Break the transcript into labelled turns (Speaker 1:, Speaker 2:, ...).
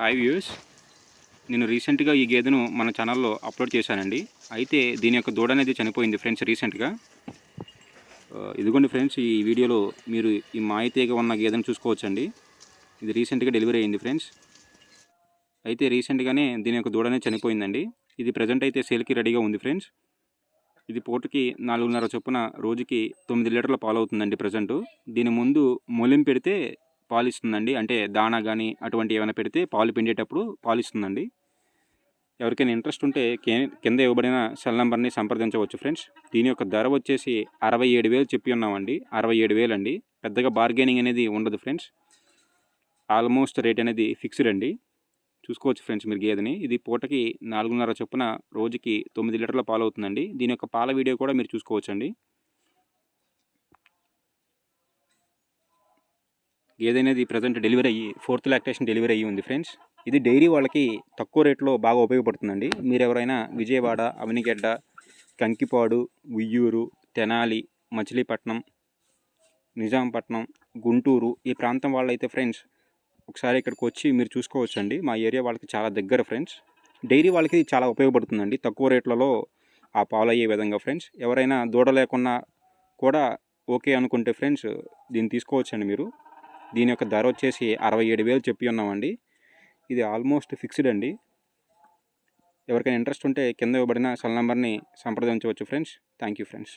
Speaker 1: Hi views నేను రీసెంట్గా ఈ గేదెను మన ఛానల్లో అప్లోడ్ చేశానండి. అయితే దీని యొక్క దూడ అనేది చనిపోయింది ఫ్రెండ్స్ రీసెంట్గా ఇదిగోండి ఫ్రెండ్స్ ఈ వీడియోలో మీరు ఈ మాయితీగ ఉన్న గేదెను చూసుకోవచ్చండి. ఇది రీసెంట్గా డెలివరీ అయింది ఫ్రెండ్స్ అయితే రీసెంట్గానే దీని యొక్క దూడ అనేది చనిపోయిందండి. ఇది ప్రజెంట్ అయితే సేల్కి రెడీగా ఉంది ఫ్రెండ్స్ ఇది పూటకి నాలుగున్నర చొప్పున రోజుకి తొమ్మిది లీటర్ల పాలు అవుతుందండి ప్రజెంట్ దీని ముందు మొలిం పెడితే పాలు ఇస్తుందండి అంటే దానా కానీ అటువంటి ఏమైనా పెడితే పాలు పిండేటప్పుడు పాలు ఇస్తుందండి ఎవరికైనా ఇంట్రెస్ట్ ఉంటే కే- కింద ఇవ్వబడిన సెల్ నెంబర్ని సంప్రదించవచ్చు ఫ్రెండ్స్. దీని యొక్క ధర వచ్చేసి అరవై ఏడు వేలు చెప్పి ఉన్నామండి. అరవై ఏడు వేలు అండి. పెద్దగా బార్గెనింగ్ అనేది ఉండదు ఫ్రెండ్స్. ఆల్మోస్ట్ రేట్ అనేది ఫిక్స్డ్ అండి. చూసుకోవచ్చు ఫ్రెండ్స్ మీరు గేదెని. ఇది పూటకి నాలుగున్నర చొప్పున రోజుకి తొమ్మిది లీటర్ల పాలు అవుతుందండి దీని యొక్క పాల వీడియో కూడా మీరు చూసుకోవచ్చండి. గేదె అనేది ప్రజెంట్ డెలివరీ అయ్యి ఫోర్త్ లాక్టేషన్ డెలివరీ అయ్యి ఉంది ఫ్రెండ్స్ ఇది డైరీ వాళ్ళకి తక్కువ రేట్లో బాగా ఉపయోగపడుతుందండి. మీరు ఎవరైనా విజయవాడ అవనిగడ్డ కంకిపాడు ఉయ్యూరు తెనాలి మచిలీపట్నం నిజాంపట్నం గుంటూరు ఈ ప్రాంతం వాళ్ళైతే ఫ్రెండ్స్ ఒకసారి ఇక్కడికి వచ్చి మీరు చూసుకోవచ్చండి. మా ఏరియా వాళ్ళకి చాలా దగ్గర ఫ్రెండ్స్ డైరీ వాళ్ళకి ఇది చాలా ఉపయోగపడుతుందండి. తక్కువ రేట్లలో ఆ పాలు అయ్యే విధంగా ఫ్రెండ్స్ ఎవరైనా దూడ లేకున్నా కూడా ఓకే అనుకుంటే ఫ్రెండ్స్ దీన్ని తీసుకోవచ్చండి మీరు. దీని యొక్క ధర వచ్చేసి అరవై ఏడు వేలు చెప్పి ఉన్నామండి. ఇది ఆల్మోస్ట్ ఫిక్స్డ్ అండి. ఎవరికైనా ఇంట్రెస్ట్ ఉంటే కింద ఇవ్వబడిన సెల్ నెంబర్ని సంప్రదించవచ్చు ఫ్రెండ్స్. Thank you friends.